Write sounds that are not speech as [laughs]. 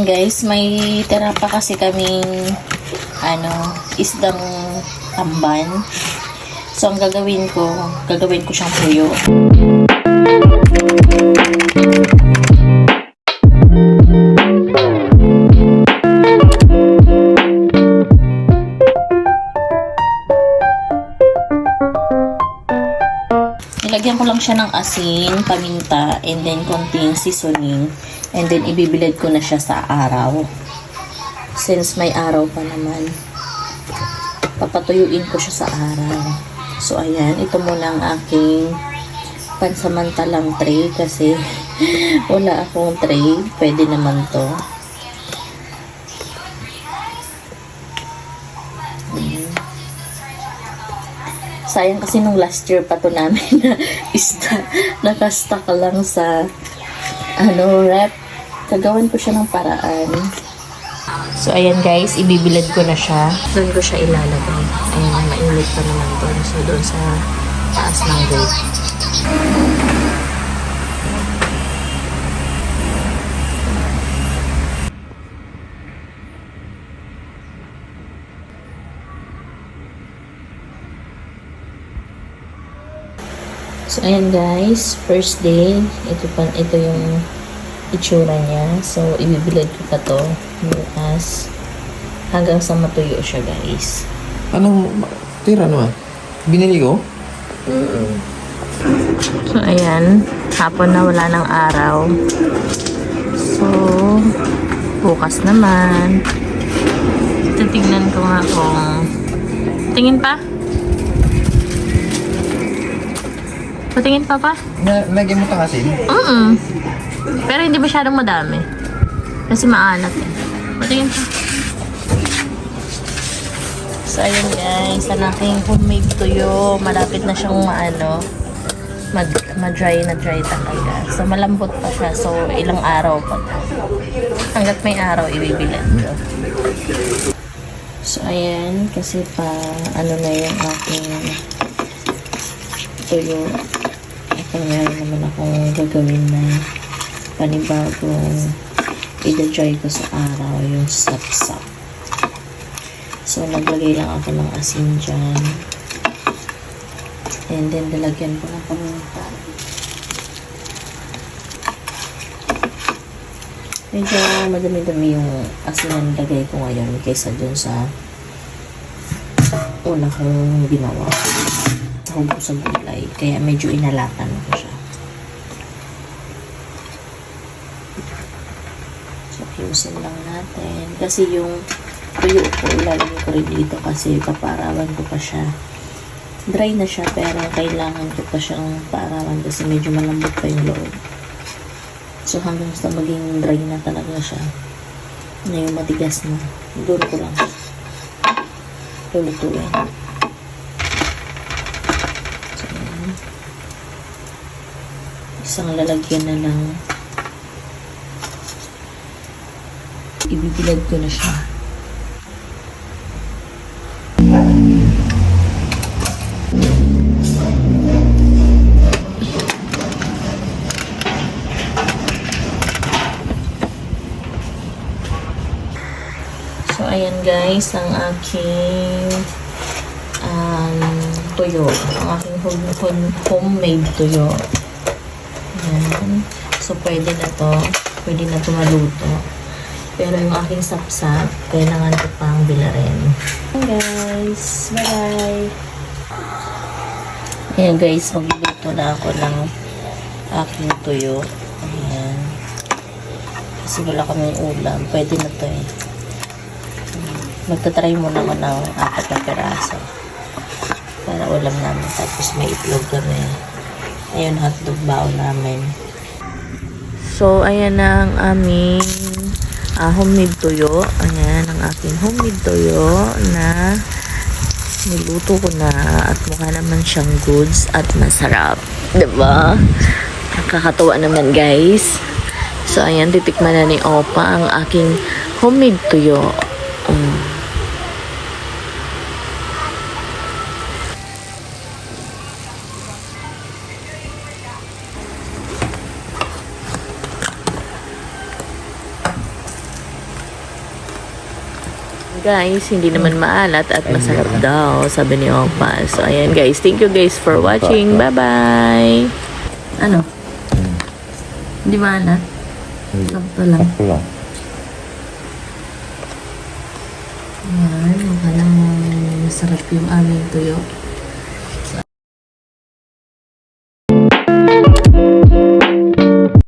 Guys, may tira pa kasi kaming ano, isdang tamban. So, ang gagawin ko, gagawin ko siyang puyo. Nilagyan ko lang siya ng asin, paminta, and then konting seasoning. And then, ibibilad ko na siya sa araw. Since may araw pa naman, papatuyuin ko siya sa araw. So, ayan. Ito muna ang aking pansamantalang tray kasi [laughs] wala akong tray. Pwede naman to. Sayang kasi nung last year pa to namin [laughs] na isda nakastock lang sa ano rep. Kagawan ko siya ng paraan. So ayan guys, ibibilad ko na siya. Doon ko siya ilalagay. Ayan, mainit pa naman doon. So doon sa taas ng gate. So, ayan guys, first day, ito pa, ito yung itsura niya. So, ibibilad ko pa to bukas hanggang sa matuyo siya guys. Anong tira naman? Binili ko? So, ayan, hapon na wala ng araw. So, bukas naman. Titignan ko nga kung... Tingin pa? Patingin pa pa? Na, lagyan mo ka kasi. Mm Pero hindi masyadong madami. Kasi maalat eh. Patingin pa. So, ayun guys. Ang aking homemade tuyo. Malapit na siyang maano. Mag, ma-dry na dry talaga. So, malambot pa siya. So, ilang araw pa. Hanggat may araw, ibibilan ko. So, ayan. Kasi pa, ano na yung aking tuyo. Ito meron naman akong gagawin na panibagong ida-dry ko sa araw yung sapsap. So, naglagay lang ako ng asin dyan. And then, dalagyan ko ng paminta. Medyo madami-dami yung asin na nilagay ko ngayon kaysa dun sa una kong ginawa hubo sa gulay. Kaya medyo inalatan ko siya. So, ayusin lang natin. Kasi yung tuyo ko, ilalagay ko rin dito kasi paparawan ko pa siya. Dry na siya pero kailangan ko pa siyang paarawan kasi medyo malambot pa yung loob. So, hanggang sa maging dry na talaga siya. Na yung matigas na. Doon ko lang. Lulutuin. Isang lalagyan na lang. Ibibilad ko na siya. So ayan guys ang aking um, tuyo. Ang aking home, home, homemade tuyo Ayan. So, pwede na to. Pwede na to maluto. Pero yung aking sapsap, kailangan ko pang bilarin. Ayan guys. Bye-bye. Ayan guys, magluluto na ako ng aking tuyo. Ayan. Kasi wala kaming ulam. Pwede na to eh. Magtatry muna ako ng apat na peraso. Para ulam namin. Tapos may itlog kami. Ayun, hotdog baon namin. So, ayan na ang aming ah, homemade tuyo. Ayan ang aking homemade tuyo na niluto ko na at mukha naman siyang goods at masarap. ba? Nakakatawa naman guys. So, ayan, titikman na ni Opa ang aking homemade tuyo. Guys, hindi naman maalat at masarap daw, sabi ni Opa. So, ayan guys. Thank you guys for watching. Bye-bye! Ano? Hindi maalat? Sakto lang. Sakto lang. Ayan, mukhang masarap yung aming tuyo.